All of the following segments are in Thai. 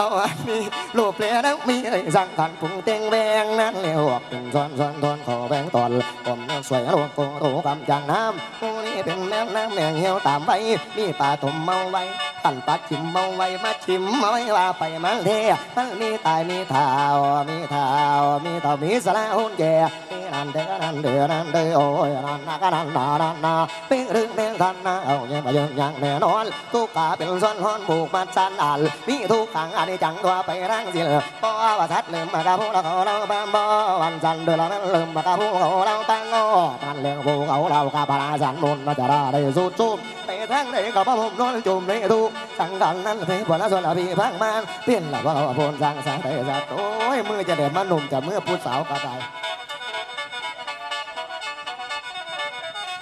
ตอนนี้รูปเปลี่ยนแล้วมีไอ้สังขันปรุงเต็งแบงนั้นเลี้ยวเป็นซ้อนซ้อนทอนขอแบงตอนผมสวยโลกโกโตกำจังน้ำผู้นี้เป็นแม่น้ำแมงเหี่ยวตามไว้มีปลาตุ่มเมาไว้ขันปัดชิมเมาไว้มาชิมเอาไว้ว่าไปมันเทมันมีตายมีเท้ามีเท้ามีเท้ามีสละหุ่นแก่ มีนันเดือนันเดือนันเดโอ้ยนันนาก็นันนานันนาเป็นเรื่องแมงทันนาเอาเนี่ยมาเยินอย่างแน่นอนทุกกาเป็นซ้อนฮอนผูกมัดสันอันมีทุกขังอันนี้จังตัวไปรังสิเลเพราะว่าทัดลืมมากระพูเราเขาเราบ้าบอวันจันเดือนละนั้นลืมมากระพูเขาเราตั้งโง่ตันเลี้ยงผูเขาเรากาพาสันมุนมาจะได้ได้สุดจุ่มไปทางไหนก็พระผมนอนจุ่มในทุกสังกันนั้นเพลงละส่วนละพี่พังมันเปลี่ยนละว่าพนสังสารแต่สัตว์โอ้ยมือจะเด็ดมาหนุ่มจะเมื่อพูดสาวก็ได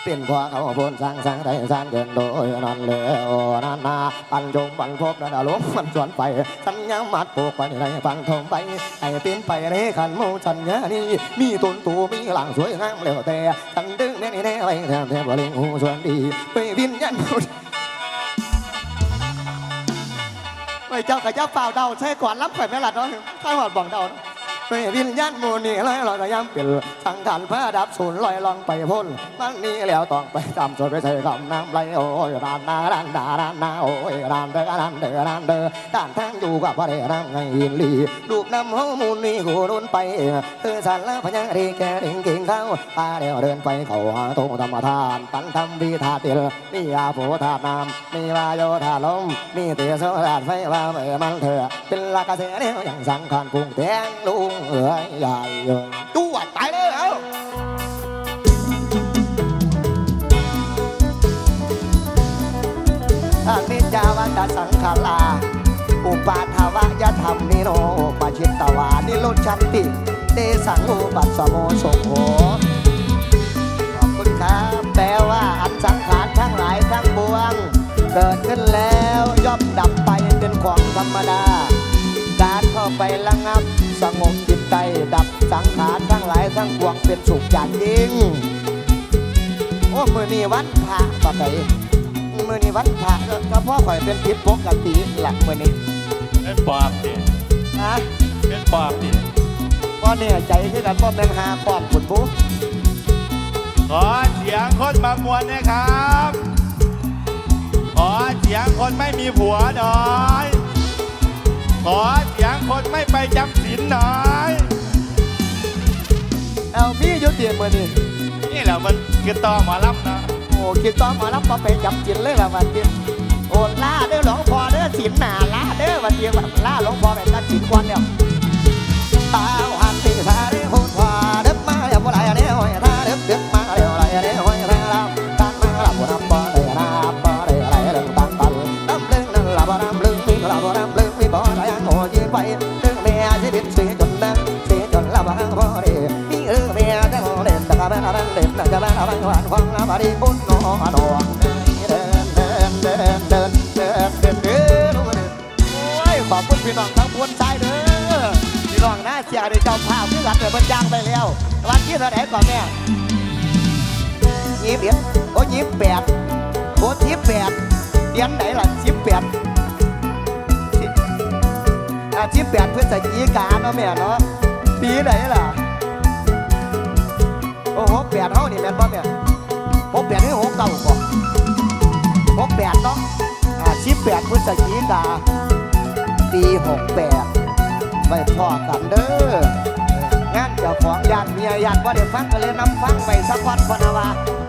เปลี่ยนควาเขาพนสร้างสร้างได้สร้างเกินโดยนันเลโอนานนาปันจงปันพบนาดาลมมันสวนไปสัญญามัดปลูกไปในฟังทมไปไอ้เป็นไปในขันมูสัญญานี่มีตุนตูมีหลังสวยงามแล้วแต่ฉันดึงแน่แน่ไปแทบแทบบริงหูส่วนดีไปวินยันบุญไปเจ้ากับเจ้าเปล่าเดาใช่ก่อนรับข่อยแม่หลัดเนาะข้าหอดบอกเดา ปวิญญาณหมูนี่ลอยลอยก็ย้ำเปลี่ยนสังขารพระดับศูนย์ลอยลองไปพ้นมันนี้แล้วต้องไปตามสดไปใส่คำน้ำไหลโอ้ยรานนาดานดารานนาโอ้ยรานเดอรานเดอรานเดอด้านทางอยู่กับพระเดรังไงอินลีลูกน้ำห้องมูลนี่กูรุนไปคือสันละพญารีแกดิ่งกิ่งเข้าพาเดียวเดินไปเขาหาตรงธรรมทานปันทำวิธาเตียมียาโผธาตน้ำมีวายโยธาลมมีเตียโซธาไฟว่าเมื่อมันเถอะเป็นลากเสเนี่ยอย่างสังขารกรุงแตงลุงเอ๋ยใหญ่เอ๋ยดูว่าตายเลยเอ้าอาิจาวัตสังขาราอุปาทวะยธรรมนิโรปชิตตวานิโรชันติ เตสังอุปัสสโมโสโหขอบคุณครับ แปลว่าอันสังขารทั้งหลายทั้งปวง เกิดขึ้นแล้วย่อมดับไปเป็นของธรรมดา การเข้าไประงับ สงบจิตใจดับสังขารทั้งหลายทั้งปวงเป็นสุขอย่างยิ่งโอ้มือนี้วันพระปะไมือนี้วันพระก็เพราะข่อยเป็นผิดปกติหลักมือนี้เป็นปอบดินะเป็นปอบดิก็เนี่ยใจคือกันพ่อแม่นหาป้อมขุนผู้ขอเสียงคนมามวนนะครับขอเสียงคนไม่มีผัวหน่อย ขอเสียงคนไม่ไปจำศีลหน่อยเอามีอยู่เตียนมือนี้นี่แหละมันคือต่อหมอลำนะโอ้คิดต้องมารับมาไปจับจินเลยละวันเดียวโอ้ล่าเด้อหลวงพ่อเด้อสินหนาล่าเด้อวันเดียวล่าหลวงพ่อแบบตัดสินควันเนี่ย ละบังหวานฟังละบ่ได้ปุ่นนอนอนเดินเดินเดินเดินเดินเดินเดินโอ้ยขอบคุณพี่น้องทั้งปวงใจเด้อพี่น้องนะเสียได้เจ้าภาพคือกันเดี๋ยวเพิ่นจ้างไปแล้ว วันที่เท่าไหร่ก่อนแม่ยี่สิบเอ็ดโอ้ยี่สิบแปดโอ้ยี่สิบแปดเดือนไหนล่ะยี่สิบแปดอายี่สิบแปดพฤศจิกาเนาะแม่เนาะปีไหนล่ะโอ้หก แปดเท่านี่แม่นบ่แม่หกแปดนี่หกเก้าก่อนหกแปดเนาะอ่าสิบแปดพฤศจิกาปีหกแปดไปพ่อกันเด้องานเจ้าของญาติเมียญาติว่าเดี๋ยวฟังก็เลยนำฟังไปสักวันพนาวาอา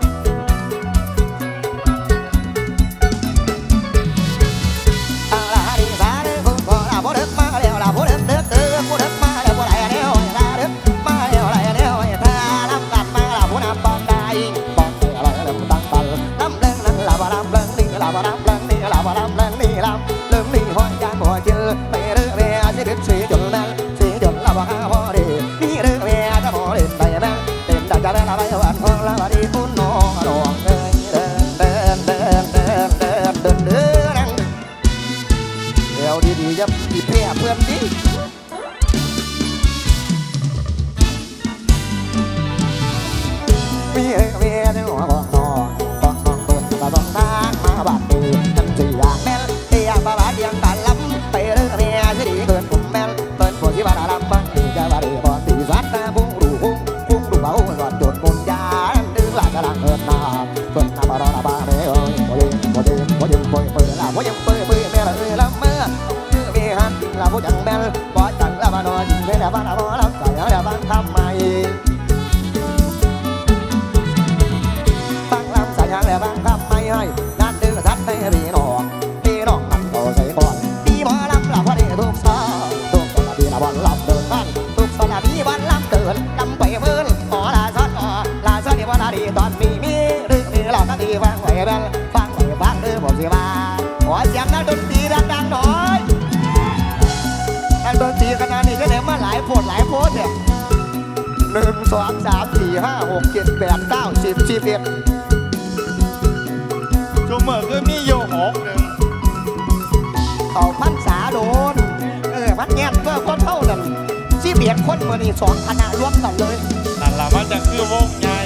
พี่น้องพี่น้องมันก็ใส่ก่อนพี่บ่ลำละพอดีทุกสาวทุกคนละพี่ละวันลำเดินบ้านทุกคนละพี่วันลำเดินลำไปเบิ่นขอลาซอดขอลาซอดเดี๋ยววันลาดีตอนมีมีหรือมีหลอกก็ดีฟังไว้แบลฟังไว้ฟังเด้อผมสิมาขอเสียงนักดนตรีดังๆหน่อยนักดนตรีคณะนี้ก็ได้มาหลายโพดหลายโพดเนี่ยหนึ่งสองสามสี่ห้าหกเจ็ดแปดเก้าสิบสิบเอ็ดจุเมื่อคือมีอยู่หกหนึ่ง เอาพันษาโดน เออพันแง่ก็ก็เท่านั้นสิบเอ็ดคนมือนี่สองคณะรวมกันเลยนั่นละมันจะคือวงใหญ่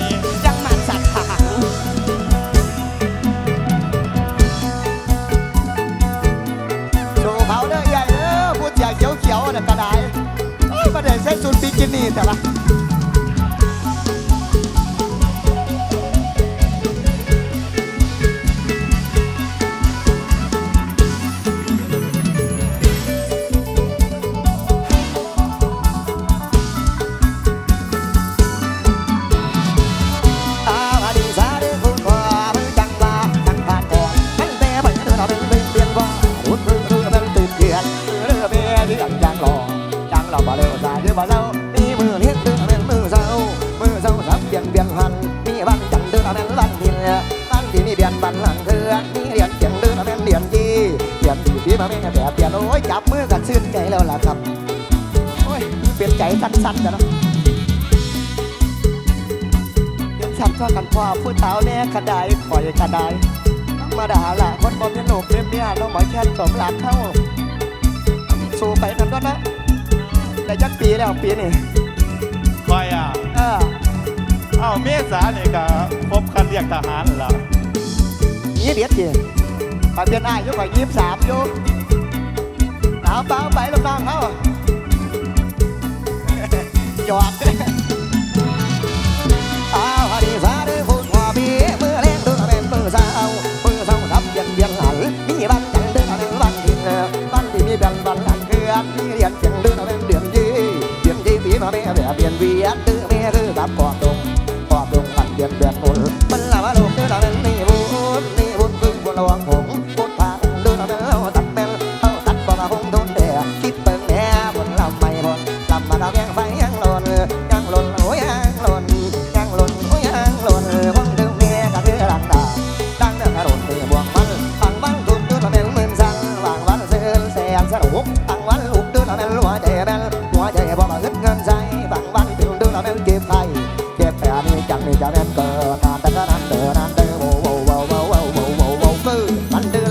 ที่มีเปลี่ยนบันหลังเถื่อนมีเรียนเสียงเดือเป็นเรียนจีเรียนดีพี่มาไม่แบบเปลี่ยนโอ้ยจับมือกันชื่นใจแล้วล่ะครับโอ้ยเปลี่ยนใจสั้นๆกันเนาะยังฉันก็กันพ่อผู้เท้าแน่กระไดข่อยกระไดธรรมาดาละคนบ่มีหนุกเรียบเนี่ยน้องหมอยแค่สมหลักเข้าสู้ไปนั่นก็นะได้จักปีแล้วปีนี่คอยอะเออเอ้าเมษาเนี่ยก็พบคันเรียกทหารเห รอยี่เดียดจีข่อยเป็นอ้ายอยุข่อยยี่สามอยู่หนาวเปล่าไปลูกน้องเขาหยอด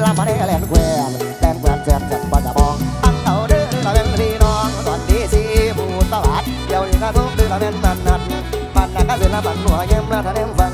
ลามาได้แลนแควนแลนแควนแซมจับปะจะบองตั้งเอาเดินเราเป็นพี่น้องตอนดีสีบูตลาดเดี๋ยวนี้ก็ทุบเดินเราเป็นนันนันมันน่ะก็สิละมันหัวเยี่ยมละท่านเอ็มฟัง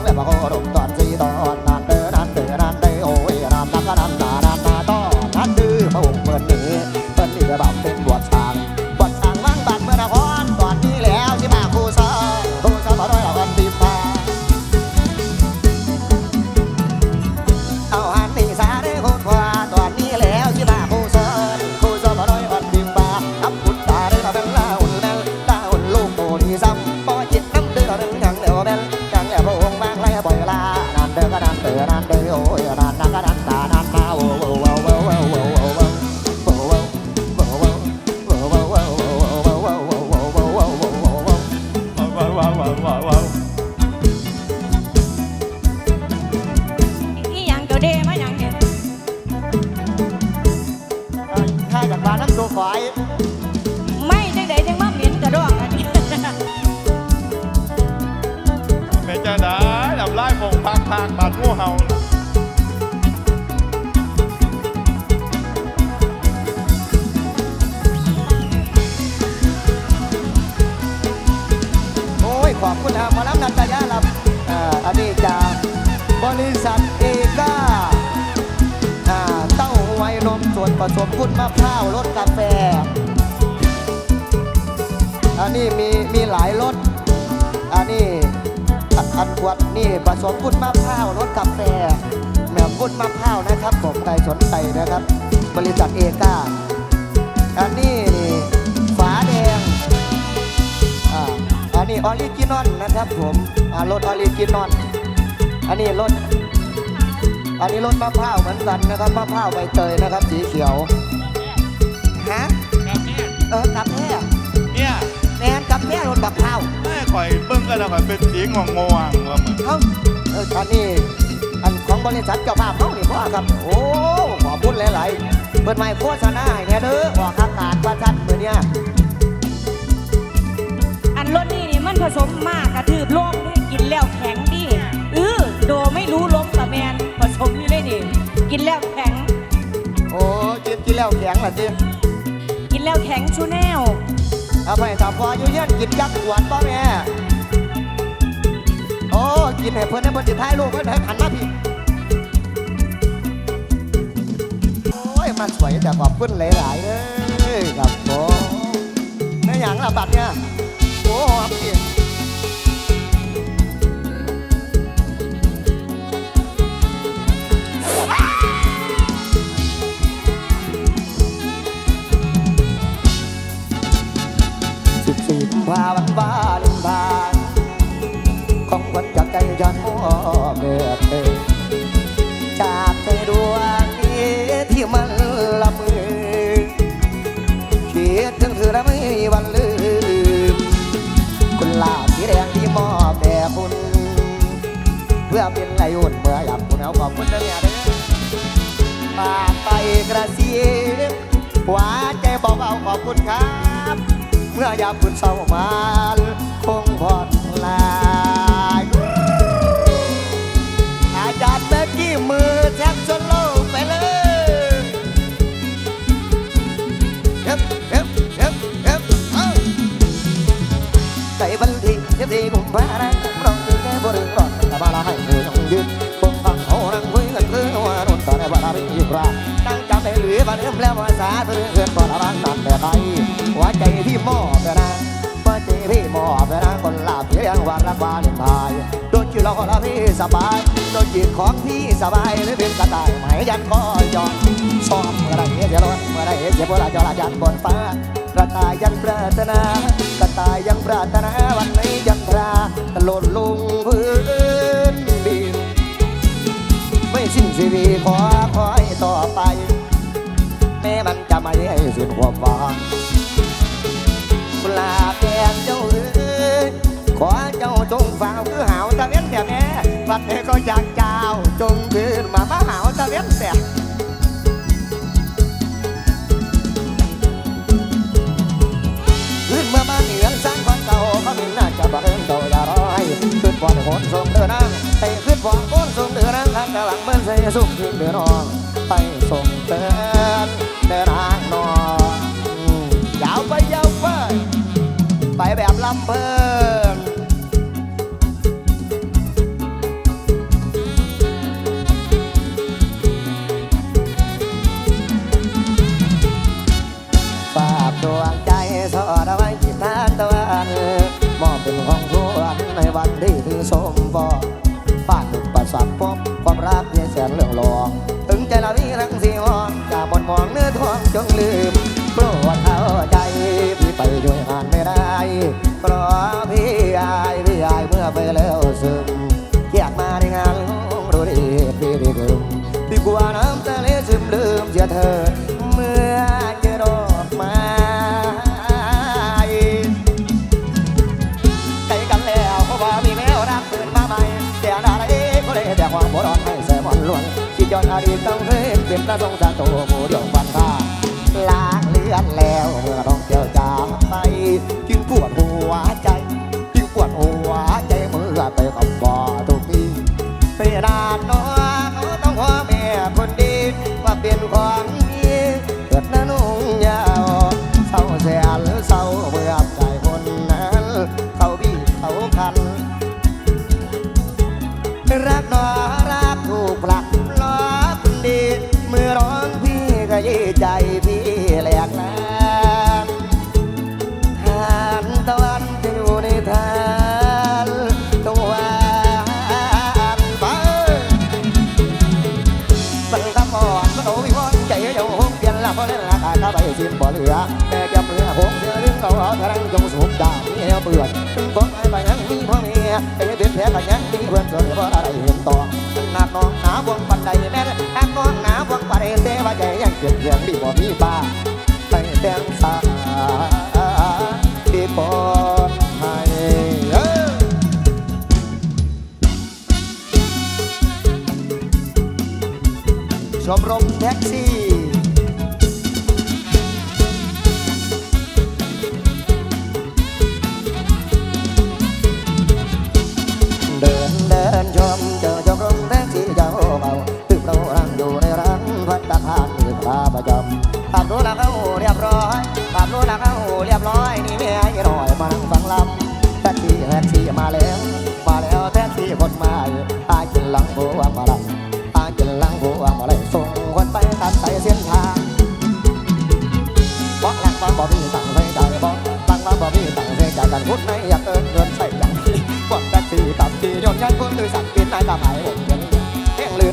ข้าวรสกาแฟ อันนี้มีมีหลายรส อันนี้อันขวดนี่ผสมพุทธมะพร้าวรสกาแฟแหนมพุทธมะพร้าวนะครับผมใครสนใจนะครับ บริษัทเอกาอันนี้ฝาแดงอันนี้ออริจินอลนะครับผมรสออริจินอล อันนี้รสอันนี้รสมะพร้าวเหมือนกันนะครับมะพร้าวใบเตยนะครับ สีเขียว เออกับแท้เนี่ยแมนกับแท้รถบักพร้าวแม่ข่อยเบิ่งกันแล้วข่อยเป็นสีงงงวงว่าเหมือนเอ้าเอออันนี้อันของบริษัทเจ้าภาพเขานี่พ่อครับ โอ้ขอพูดหลายๆเปิดไมค์โฆษณาให้เนี่ยเด้อออกอากาศว่าชัดเหมือนเนี่ยอันรถนี่นี่มันผสมมากกระทืบโลกนี่กินแล้วแข็งดิเออโดไม่รู้ล้มกับแมนผสมอยู่เลยนี่กินแล้วแข็ง โอ้กินกินแล้วแข็งล่ะจิกิน แล้วแข็งชูแนวเอาไปถ้าพออยู่เย็นกินยักษ์ขวดป้าแม่โอ้กินให้เพื่อนให้เพิ่นสิท้ายลูกเพื่อนให้ขันมาพี่โอ้ยมันสวยแต่ขอบคุณหลายๆเลยครับผมในอย่างละบัดเนี่ยโอ้ครับพี่ สี่กุมภาพันธ์วาเลนไทน์ของคนจากใจฉันมอบเดือเอ่ยจากใจดวงนี้ที่มันละมือคิดถึงเธอแล้วไม่มีวันลืมคุณลาบสีแดงที่มอบแด่คุณ เพื่อเป็นไรอุ่นเมื่ออยากคุณเอาขอบคุณนะเนี่ยเด้อปากไปกระซิบหัวใจเบาขอบคุณครับ เมื่อยามคุณเศร้ามาคงผ่อนลายอาจารย์เมื่อกี้มือแทบสโลว์ไปเลยเฮ้ยเฮ้ยเฮ้ยเฮ้ยเอ้าใจบันทีเทียบทีกุมภาพันธ์ร้องคือแค่บรื่องร้อนแต่มาละให้เธอต้องยืนคงฟังเขานั่งคุยกันคือว่าโดนตอนในบ้านเราอยู่ราตั้งจำได้หรือบ้านเริ่มแล้วภาษาเธอเกินก่อนละบ้านตัดแต่ไทยหัวใจที่มอบแต่นางหัวใจพี่มอบแต่นางคนลาบเพียงวันรักวาเลนไทน์โดนจีเราละพี่สบายโดนจีของพี่สบายหรือเป็นกระต่ายไหมยันคอยจอนชอบเมื่อไรเดี๋ยวร้อนเมื่อไรเดี๋ยวเวลาจอละยันบนฟ้ากระต่ายยังปรารถนากระต่ายยังปรารถนาวันนี้ยันทราหล่นลงพื้นดินไม่สิ้นชีวิตขอคอยต่อไป แม้นจะไม่ให้สิ้นความหวังกุหลาบแดงเจ้าเอ๋ยขอเจ้าจงฝ่าวคือหาวตะเวนแต่แม่วัดเอก็อยากเจ้าจงคืนมามาหาวตะเวนแต่ขึ้นมื่อมาเหนือสร้างความเก่าเขามีน่าจะบังเอิญโตอย่าร้อยขึ้นปอดโคนทรงเดินนางไปขึ้นปอดโคนทรงเดินนางทางกลางเมืองใส่สุขขึ้นเดินนองไปส่งเดิน เดินทางนอนยาวไปยาวไปไปแบบลำเพลินฝากดวงใจสอดเอาไว้ที่ทานตะวันมอบเป็นของทวนในวันที่ถึงสมบอฝากถึงประสับพบความรักที่แสนเรื่องรอง ถึงใจเรามีรังสีมอง จะบนมองเนื้อทองจงลืม ต้องเคยเป็นพระทรงสารโตโมเดียวฟันข้าลางเลือนแล้วเมื่อ พ่อแม่ไปเป็นแผลกันยังตีเพื่อนส่วนบ่อะไรเห็นต่อหนักน้องหนาบวงปันใดแม่หนักน้องหนาบวงปันใดเสว่าใจยังเก็บเรื่องดีบ่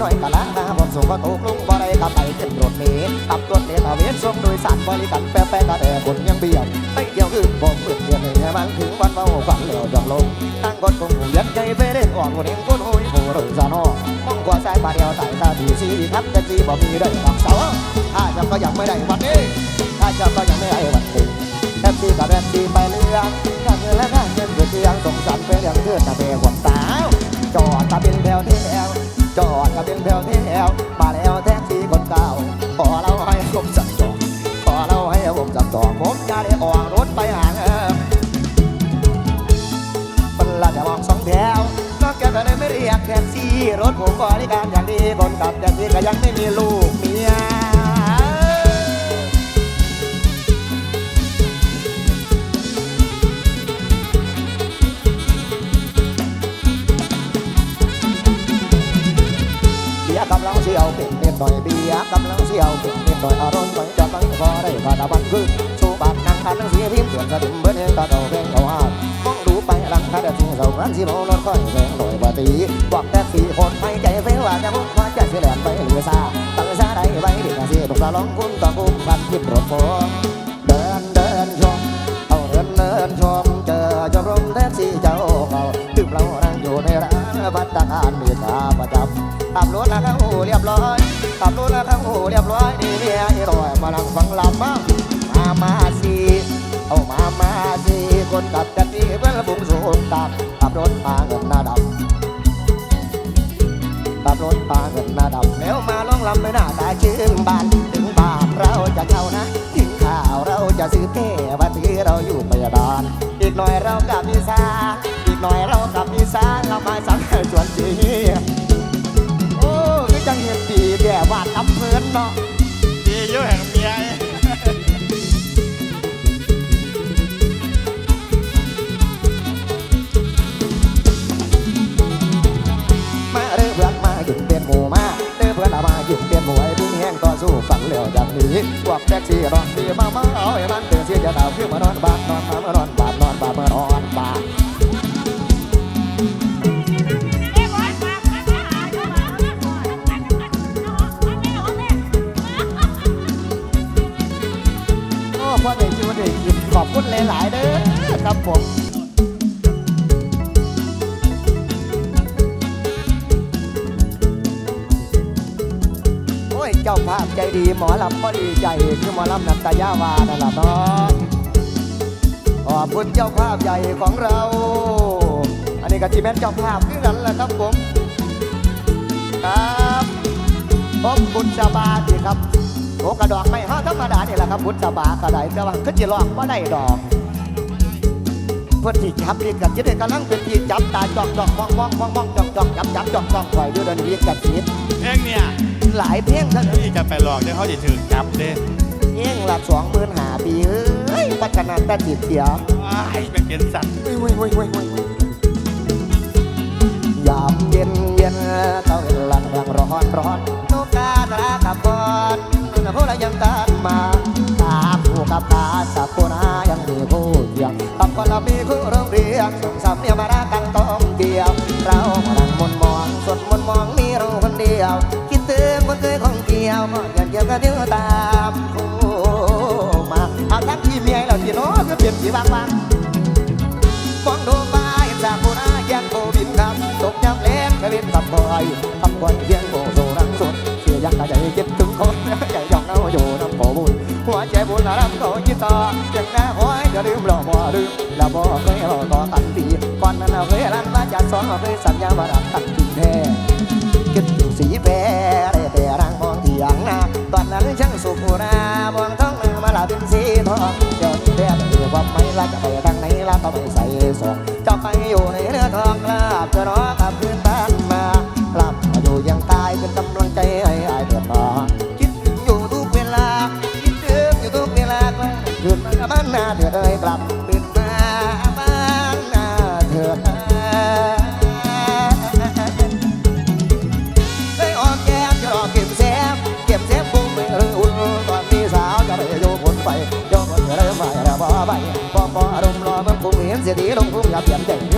อหน่อยกะละนาผมสูงก็ตกลงบ่ได้กับไปขึ้นรถเมล์ขับรถเมล์เอาเวียนส่งโดยสารบริการแป๊ะๆก็แต่คนยังเบียดไม่เกี่ยวคือผมเปลี่ยนเปลี่ยนให้มันถึงวันเมาฝันเหลวจองลงตั้งกดคงหูยันใจไปเล่นอ่อนคนเองคนโอ้ยโหรสานอมองกว่าสายปลาเดียวใส่ตาดีสีทับจะจีบ่มีได้ดอกเสาถ้าจะก็ยังไม่ได้วันนี้ถ้าจ้าก็ยังไม่ได้วันติแท็กซี่กับแท็กซี่ไปเรื่องถ้าเงินและถ้าเงินเกิดเสียงสงสารไปเรื่องเพื่อนตาเบขวบสาวจอดตาเป็นแถวที่ยว จอดกับเป็นแถวเที่ยวมาแล้วแท็กซี่คนเก่าขอเราให้ผมจับจองขอเราให้ผมจับจองผมจะได้ออกรถไปหางเออมันละจะมองสองแถวก็แกก็เลยไม่เรียกแท็กซี่รถผมบริการอย่างดีคนขับแท็กซี่ก็ยังไม่มีลูกเมีย ดหน่อยเบียร์กำลังเสียวเป็นเม็ดหน่อยอารมณ์หน่อยจอดฟังพอได้พาตะบันขึ้นสู้บานนั่งทานหนังสีพิมพ์เตือนสะดุมเบิ้ลเองตาเต่าเพลงเขาหามมองดูไปหลังคาเด็ดสิ่เสารันสีโมรถค่อยแรงหน่อยปฏิบอกแต่สี่คนไม่ใจเฟ้ว่าจะมุ่งว่าจะเสียแหลนไปเหลือซาตั้งซาได้ไว้เด็กสีตกตาลองคุณต่อกุ้มพันทิพรถโฟเดินเดินชมเอาเดินเดินชมเจอชมรมแท็กซี่เจ้าเก่าดื่มเรานั่งอยู่ในร้านพัตตาคารมีตาประจำขับรถแล้วเข้าเรียบร้อย ขับรถแล้วเข้าเรียบร้อยนี่เมียอ้รอยมานั่งฟังลำมามามาสิเอามามาสิคนขับแท็กซี่เพื่อนบุงสูงตับขับรถพาเงินหน้าดำขับรถพาเงินหน้าดำแล้วมาล่องลำไม่น่าตาชื่นบานถึงบาทเราจะเข้านะถึงข่าวเราจะซื้อแก้บัตรที่เราอยู่พยาบาลอีกหน่อยเรากลับมีสานอีกหน่อยเรากลับมีสานเรามาสังเกตส่วนดี แก่วาดอำเภอเนาะดีอยู่แห่งเมียมาเด้อเพื่อนมาหยุดเป็นหมู่มาเด้อเพื่อนเอามาหยุดเป็นหมู่ไอ้พี่แห้งต่อสู้ฝังเหลวอย่างนี้พวกแท็กซี่รอนดีมามาเอาไอ้มันเตือนเสียจะดาวขึ้นมานอนบ้านนอนมามานอนบ้าน ดีหมอลำก็ดีใจคือหมอลำนักกายาวานั่นล่ะเนาะขอบคุณเจ้าภาพใหญ่ของเรา อันนี้ก็จีแมนเจ้าภาพคือกันแหละครับผม ครับผมบุญสบาดีครับโอ้กระดอกไม่ห้าธรรมดานี่แหละครับบุญสบากระไดแต่ว่าขึ้นจีรองว่าได้ดอกพื่อที่จับเรียกกันจะได้กำลังเป็นที่จับตาจอกจอกมองมองมองมองจอกจอกจับจับจอกจอกคอยดูเดินเรียกกันคิดเพลงเนี่ย หลายเพลงทั้งพี่จะไปหลอกเดี๋ยวเขาจะถึงจับเด้เพลงละสองหมื่นหาปีเอ้ยพัฒนาแต่จิตเสียว้ายเป็นเป็นสัตว์เว้ยเว้ยเว้ยเว้ยเว้ยยามเย็นเย็นเต้าเวลังยังร้อนร้อนโนกาตรากับบอนพวกเรายังตามมาตาคู่กับตาสักคนอายังมีคู่เดียวกับคนเรามีคู่โรงเรียนส่งสามเมียมารักกันต้อง คนเดียวคิดถึงคนเคยของเกี่ยวก็ยังเกี่ยวกันเดียวตามคู่จีบางบางมองดูฟ้าเห็นจากโบราณยังโบบินคำตกยำเล่นกระเล่นกับบ่อยทำก่อนเพียงโบโซรังสุดเสียยังกระใจเจ็บถึงคนใจยองเอาอยู่น้ำโบบุญหัวใจบุญรับเขาคิดต่อยังหน้าห้อยจะลืมเราบ่ลืมเราบ่เคยเราต่อกันดีก่อนนั้นเราเคยรันว่าจะสอนเราเคยสัญญาว่ารักกันจริงแท้คิดอยู่สีแปรได้แต่ร่างม องนาตอนนั้นช่างสุขนามองท้องนามาลาเป็นสีทองเดี๋ยวนี้แทบเรือว่าไม่ละจะไปทางไหนละก็ไม่ใส่สองจะไปอยู่ในเรือทอง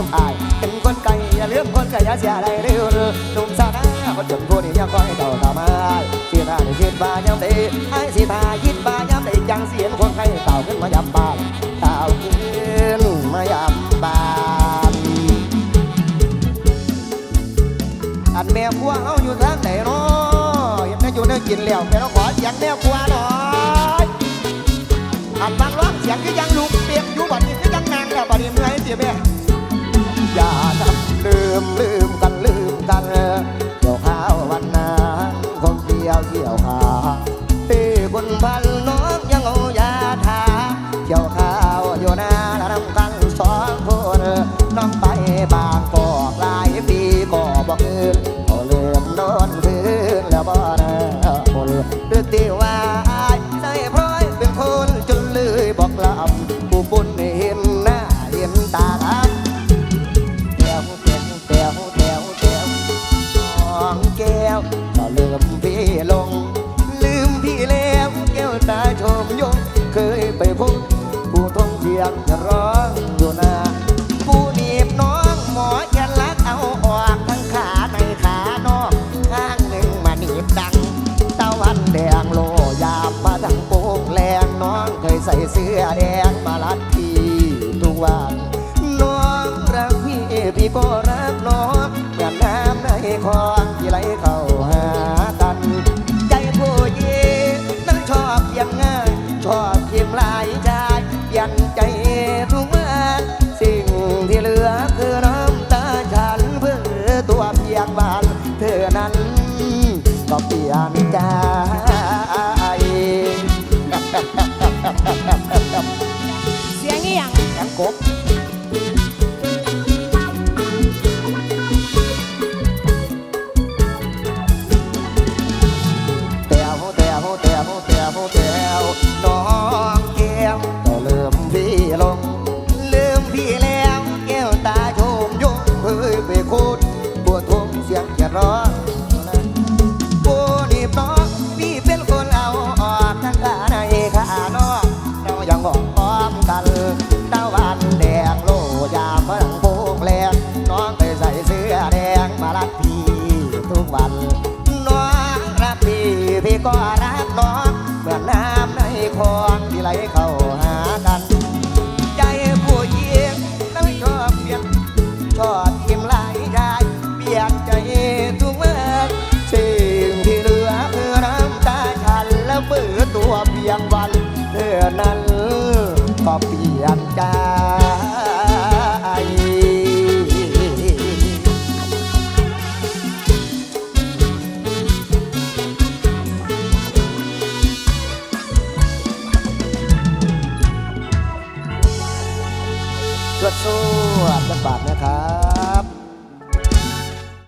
องอายเป็นคนไก่อย่าลือกคนไก่อย่าเสียอะไรเร็วหนุ่มสาวนาคนจนผู้นี้ยังคอยเต่าตามาสีตาได้คิดบาย้ำได้ไอ้สีตาคิดบาย้ำได้จังเสียงคนไข้เต่าขึ้นมายำบานเต่าขึ้นมายำบานอันแม่ครัวเฮาอยู่ทางไหนเนาะยังได้อยู่ได้อกินแล้วแม่เราขอเสียงแม่ครัวน่อ